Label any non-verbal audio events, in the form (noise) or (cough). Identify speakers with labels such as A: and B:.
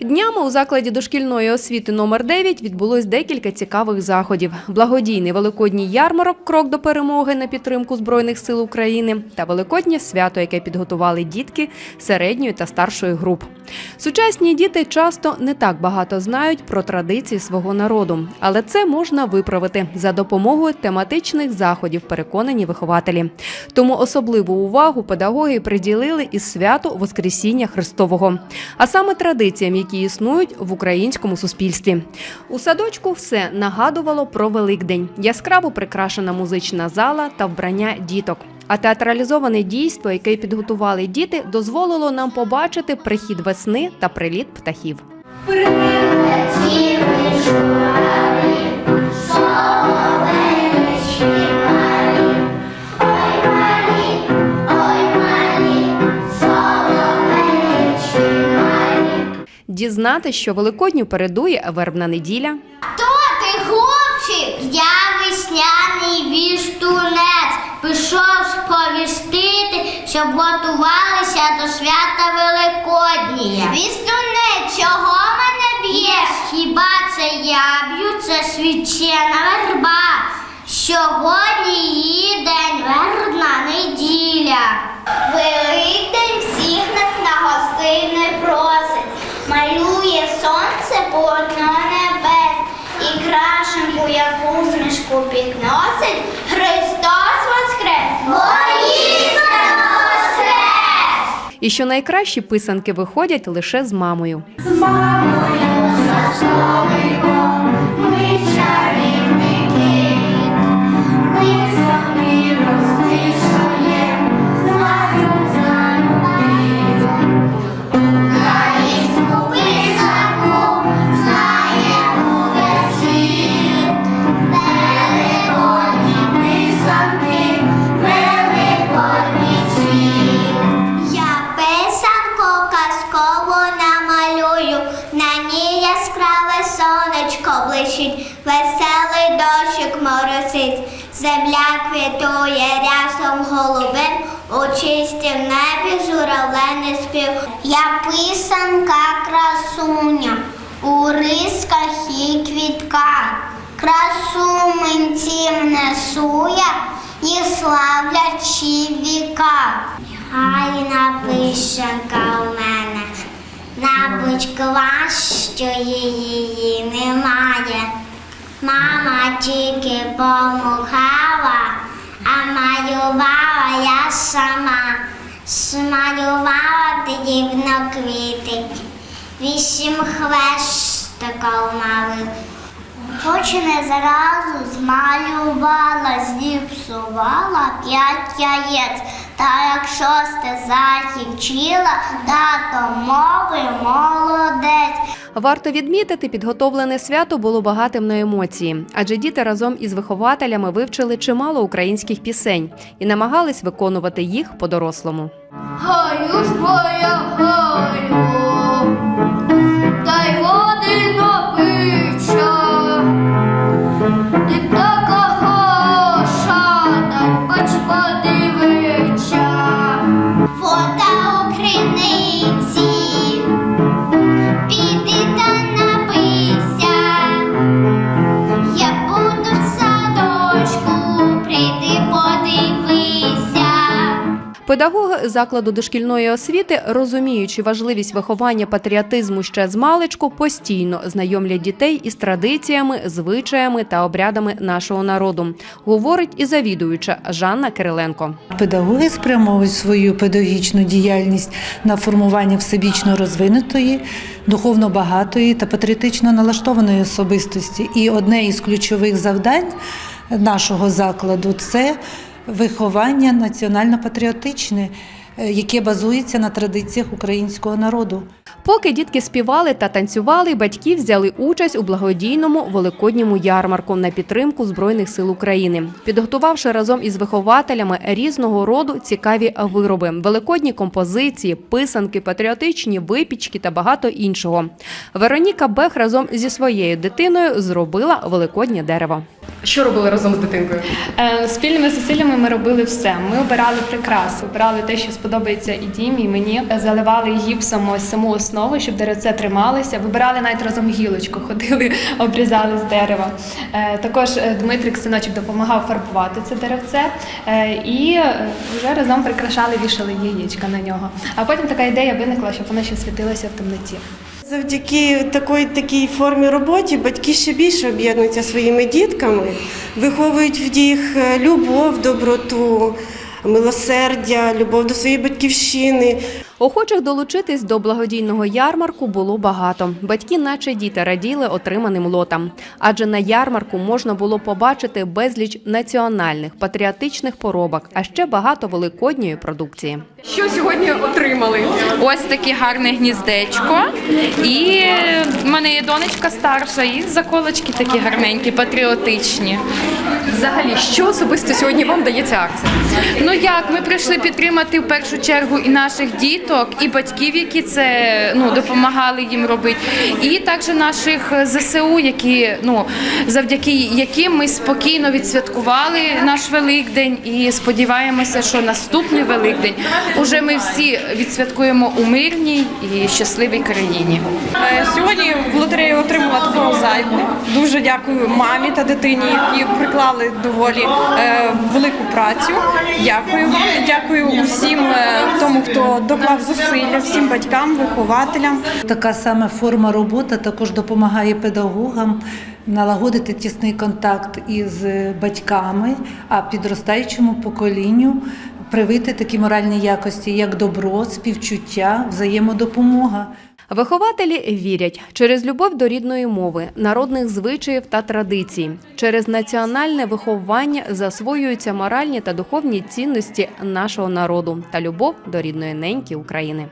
A: Днями у закладі дошкільної освіти номер 9 відбулось декілька цікавих заходів: благодійний великодній ярмарок Крок до перемоги на підтримку збройних сил України та великоднє свято, яке підготували дітки середньої та старшої груп. Сучасні діти часто не так багато знають про традиції свого народу, але це можна виправити за допомогою тематичних заходів, переконані вихователі. Тому особливу увагу педагоги приділили і святу Воскресіння Христового, а саме традиціям, які існують в українському суспільстві. У садочку все нагадувало про Великдень, яскраво прикрашена музична зала та вбрання діток. А театралізоване дійство, яке підготували діти, дозволило нам побачити прихід весни та приліт птахів. Дізнати, що Великодню передує вербна неділя.
B: Хто ти, хлопчик? Я сповістити, щоб готувалися до свята Великоднія. Вістунець, чого мене б'єш? Хіба це я б'ю, це священа верба. Сьогодні її день вербна неділя. Великдень всіх нас на гостини просить. Малює сонце полотно небес і крашенку, як усмішку підносить. Христос!
A: І що найкращі писанки виходять лише з мамою.
B: З мамою ми чарівники. Ми самі розписуєм, рясом голубим, у чистім небі журавлений спів. Я писанка красуня, у рисках і квітках, красу митців несу я, і славлячи віка. Гайна писанка у мене, мабуть, кращої її немає. Мама тільки а малювала я сама. Смалювала дрібно квіти, вісім хвестиків малих. Не зразу змалювала, зіпсувала п'ять яєць. Та як шосте закінчила, тато мови молодець.
A: Варто відмітити, підготовлене свято було багатим на емоції, адже діти разом із вихователями вивчили чимало українських пісень і намагались виконувати їх по-дорослому.
B: Галю ж моя
A: Педагоги закладу дошкільної освіти, розуміючи важливість виховання патріотизму ще з маличку, постійно знайомлять дітей із традиціями, звичаями та обрядами нашого народу, говорить і завідуюча Жанна Кириленко.
C: Педагоги спрямовують свою педагогічну діяльність на формування всебічно розвинутої, духовно багатої та патріотично налаштованої особистості. І одне із ключових завдань нашого закладу це виховання національно-патріотичне, е, яке базується на традиціях українського народу.
A: Поки дітки співали та танцювали, батьки взяли участь у благодійному великодньому ярмарку на підтримку Збройних сил України, підготувавши разом із вихователями різного роду цікаві вироби, великодні композиції, писанки, патріотичні випічки та багато іншого. Вероніка Бех разом зі своєю дитиною зробила великоднє дерево. Що робили разом з дитинкою?
D: Е, Спільними зусиллями ми робили все. Ми обирали прикраси, обирали те, що сподобається і Дімі, і мені. Заливали гіпсом ось саму основу, щоб деревце трималося. Вибирали навіть разом гілочку, (laughs) ходили, обрізали з дерева. Е, Також е, Дмитрик синочок допомагав фарбувати це деревце е, і е, вже разом прикрашали, вішали яєчка на нього. А потім така ідея виникла, щоб воно ще світилося в темноті.
E: Завдяки такої такій формі роботи батьки ще більше об'єднуються своїми дітками, виховують в них е, любов, доброту, милосердя, любов до своєї батьківщини.
A: Охочих долучитись до благодійного ярмарку було багато. Батьки, наче діти, раділи отриманим лотам. Адже на ярмарку можна було побачити безліч національних патріотичних поробок, а ще багато великодньої продукції. Що сьогодні отримали?
F: Ось таке гарне гніздечко. І в мене є донечка старша, і заколочки такі гарненькі, патріотичні.
A: Взагалі, що особисто сьогодні вам дає ця акція?
F: Ну як, ми прийшли підтримати в першу чергу і наших діток, і батьків, які це ну, допомагали їм робити, і також наших ЗСУ, які ну завдяки яким ми спокійно відсвяткували наш Великдень і сподіваємося, що наступний Великдень уже ми всі відсвяткуємо у мирній і щасливій країні.
G: Е, Сьогодні в лотереї отримала такого зайку. Дуже дякую мамі та дитині, які приклали доволі е, велику працю. Дякую вам, дякую усім е, тому, хто доклав зусилля, всім батькам, вихователям.
C: Така саме форма роботи також допомагає педагогам налагодити тісний контакт із батьками, а підростаючому поколінню привити такі моральні якості, як добро, співчуття, взаємодопомога.
A: Вихователі вірять через любов до рідної мови, народних звичаїв та традицій, через національне виховання засвоюються моральні та духовні цінності нашого народу та любов до рідної неньки України.